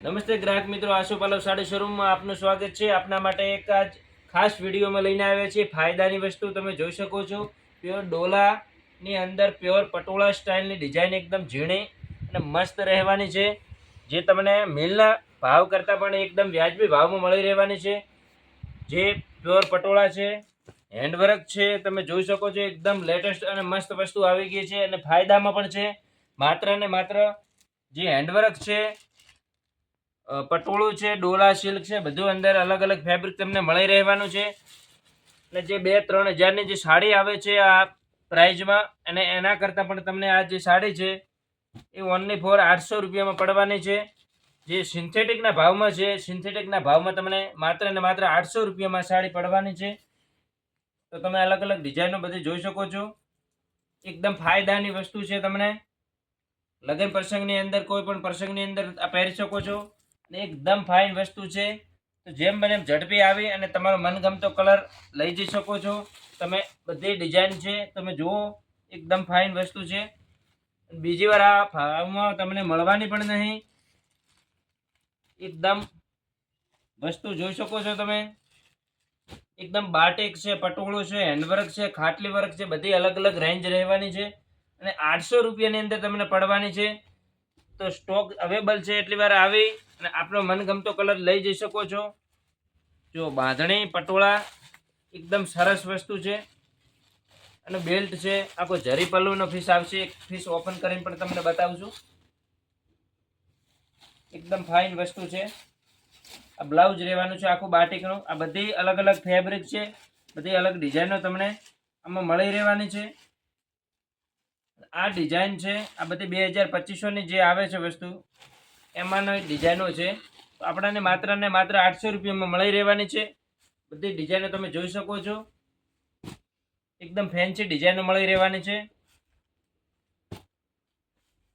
નમસ્તે ગ્રાહક મિત્રો આશુ પાલવ સાડી શોરૂમમાં આપનું સ્વાગત છે. આપના માટે એક આજ ખાસ વિડીયોમાં લઈને આવ્યા છીએ. ફાયદાની વસ્તુ તમે જોઈ શકો છો. પ્યોર ડોલાની અંદર પ્યોર પટોળા સ્ટાઇલની ડિઝાઇન એકદમ ઝીણી અને મસ્ત રહેવાની છે. જે તમને મિલના ભાવ કરતાં પણ એકદમ વ્યાજબી ભાવમાં મળી રહેવાની છે. જે પ્યોર પટોળા છે હેન્ડવર્ક છે, તમે જોઈ શકો છો, એકદમ લેટેસ્ટ અને મસ્ત વસ્તુ આવી ગઈ છે અને ફાયદામાં પણ છે. માત્ર ને માત્ર જે હેન્ડવર્ક છે પટોળું છે, ડોલા, સિલ્ક છે, બધું અંદર અલગ અલગ ફેબ્રિક તમને મળી રહેવાનું છે. અને જે બે, ત્રણ હજારની જે સાડી આવે છે આ પ્રાઇઝમાં અને એના કરતાં પણ તમને આ જે સાડી છે, એ ઓનલી ફોર આઠસો રૂપિયામાં પડવાની છે. જે સિન્થેટિકના ભાવમાં છે સિન્થેટિકના ભાવમાં તમને માત્ર ને માત્ર આઠસો રૂપિયામાં સાડી પડવાની છે. તો તમે અલગ અલગ ડિઝાઇનો બધી જોઈ શકો છો. એકદમ ફાયદાની વસ્તુ છે તમને. લગ્ન પ્રસંગની અંદર, કોઈ પણ પ્રસંગની અંદર પહેરી શકો છો. અને એકદમ ફાઇન વસ્તુ છે. તો જેમ બને એમ ઝડપી આવી અને તમારો મનગમતો કલર લઈ જઈ શકો છો. તમે બધી ડિઝાઇન છે, તમે જુઓ, એકદમ ફાઇન વસ્તુ છે. બીજી વાર આ ભાવમાં તમને મળવાની પણ નહીં. એકદમ વસ્તુ જોઈ શકો છો તમે. એકદમ બાટેક છે, પટોળું છે હેન્ડવર્ક છે, ખાટલી વર્ક છે, બધી અલગ અલગ રેન્જ રહેવાની છે. અને આઠસો રૂપિયાની અંદર તમને પડવાની છે. તો સ્ટોક અવેલેબલ છે એટલી વાર આવી અને આપણો મનગમતો કલર લઈ જઈ શકો છો. જો બાંધણી, પટોળા, એકદમ સરસ વસ્તુ છે. અને બેલ્ટ છે આખો જરી પલ્લુનો ફીસ આવશે, એક ફીસ ઓપન કરીને પણ તમને બતાવું છું. એકદમ ફાઇન વસ્તુ છે. આ બ્લાઉઝ રહેવાનું છે આખું બાટિકનું આ બધી અલગ અલગ ફેબ્રિક છે. બધી અલગ ડિઝાઇનો તમને આમાં મળી રહેવાની છે. આ ડિઝાઇન છે. આ બધી બે હજાર પચીસોની જે આવે છે વસ્તુ, એમાંનો ડિઝાઇનો છે. તો આપણને માત્ર ને માત્ર આઠસો રૂપિયામાં મળી રહેવાની છે. બધી ડિઝાઇનો તમે જોઈ શકો છો. એકદમ ફેન્સી ડિઝાઇનો મળી રહેવાની છે.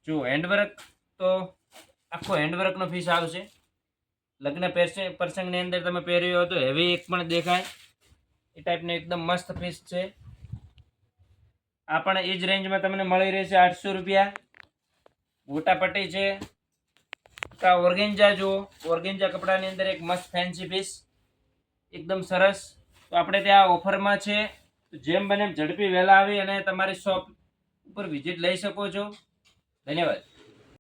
જો હેન્ડવર્ક તો આખો હેન્ડવર્કનો ફીસ આવશે. લગ્ન પેરસે- પ્રસંગની અંદર તમે પહેર્યો હતો હેવી એક પણ દેખાય. એ ટાઈપનો એકદમ મસ્ત ફીસ છે. આ પણ એ જ રેન્જમાં તમને મળી રહેશે આઠસો રૂપિયા. ગોટાપટ્ટી છે. આ ઓર્ગેન્જા જુઓ. ઓર્ગેન્જા કપડાની અંદર એક મસ્ત ફેન્સી પીસ એકદમ સરસ. તો આપણે ત્યાં ઓફરમાં છે. તો જેમ બને ઝડપી વહેલા આવી અને તમારી શોપ ઉપર વિઝિટ લઈ શકો છો. ધન્યવાદ.